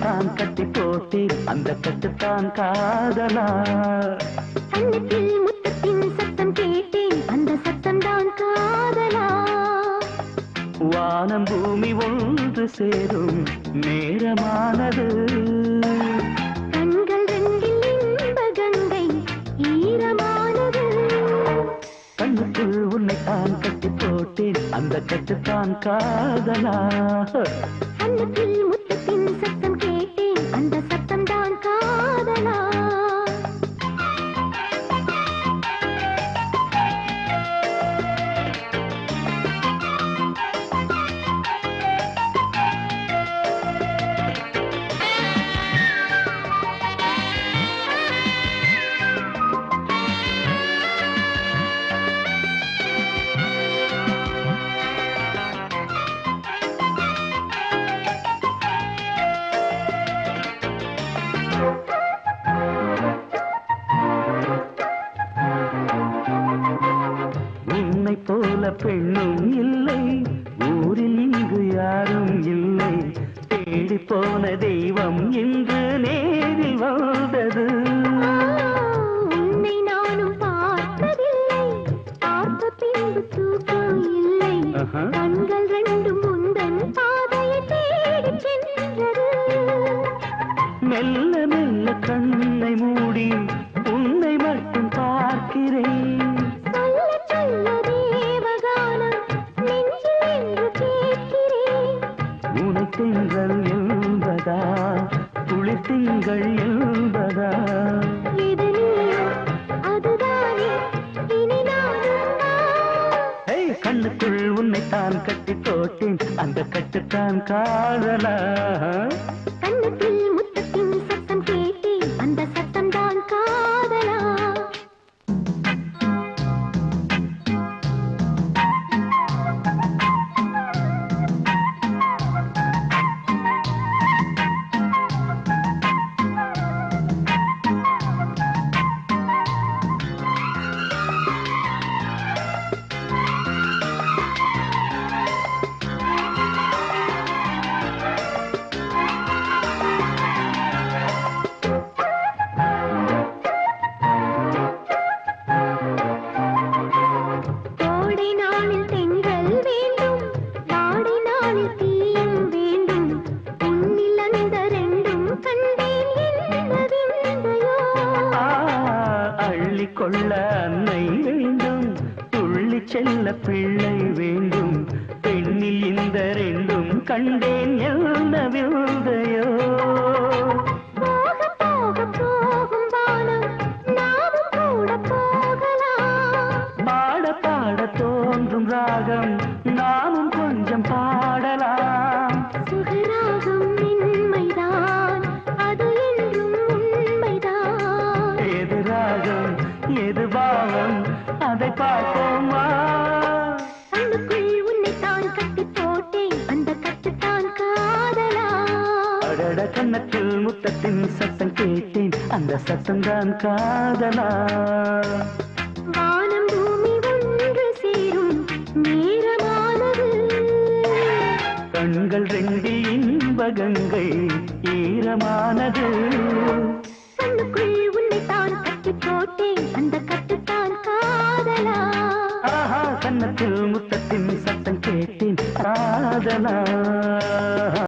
உன்னைத்தான் கட்டி போட்டேன் அந்த கட்டுத்தான் காதலா. கண்ணத்தில் முத்தத்தின் சத்தம் கேட்டேன் அந்த சத்தம் தான் காதலா. வானம் பூமி ஒன்று சேரும் நேரமானது. கண்கள் ரெண்டில் இன்ப கங்கை ஈரமானது. கண்ணுக்குள் உன்னைத்தான் கட்டி போட்டேன் அந்த கட்டுத்தான் காதலா. பெண்ணும் இல்லை. ஊரில் இங்கு யாரும் இல்லை. தேடி போன தெய்வம் இன்று நேரில் வந்தது. உன்னை நானும் பார்த்ததில்லை. பார்த்த பின்பு தூக்கம் இல்லை. கண்கள் ரெண்டும் முந்தன் பாதையை தேடி சென்றது. மெல்ல உனை திங்கள் என்பதா? குளிர் திங்கள் என்பதா? கண்ணுக்குள் உன்னைத்தான் கட்டி போட்டேன் அந்த கட்டுத்தான் காதலா? கண்ணத்தில் கொள்ள அன்னை வேண்டும். துள்ளி செல்ல பிள்ளை வேண்டும். பெண்ணில் இந்த ரெண்டும் கண்டேன் என்ன விந்தையோ பாவம் அதை பார்ப்போமா? கண்ணுக்குள் உன்னைத்தான் கட்டி போட்டேன். அந்த கட்டுத்தான் காதலா? அடட கன்னத்தில் முத்தத்தின் சத்தம் கேட்டேன். அந்த சத்தம்தான் காதலா? வானம் பூமி ஒன்று சேரும். நேரமானது. கண்கள் ரெண்டில் இன்ப கங்கை ஈரமானது. ஆஹா கன்னத்தில் முத்தத்தின் சத்தம் கேட்டேன் காதலா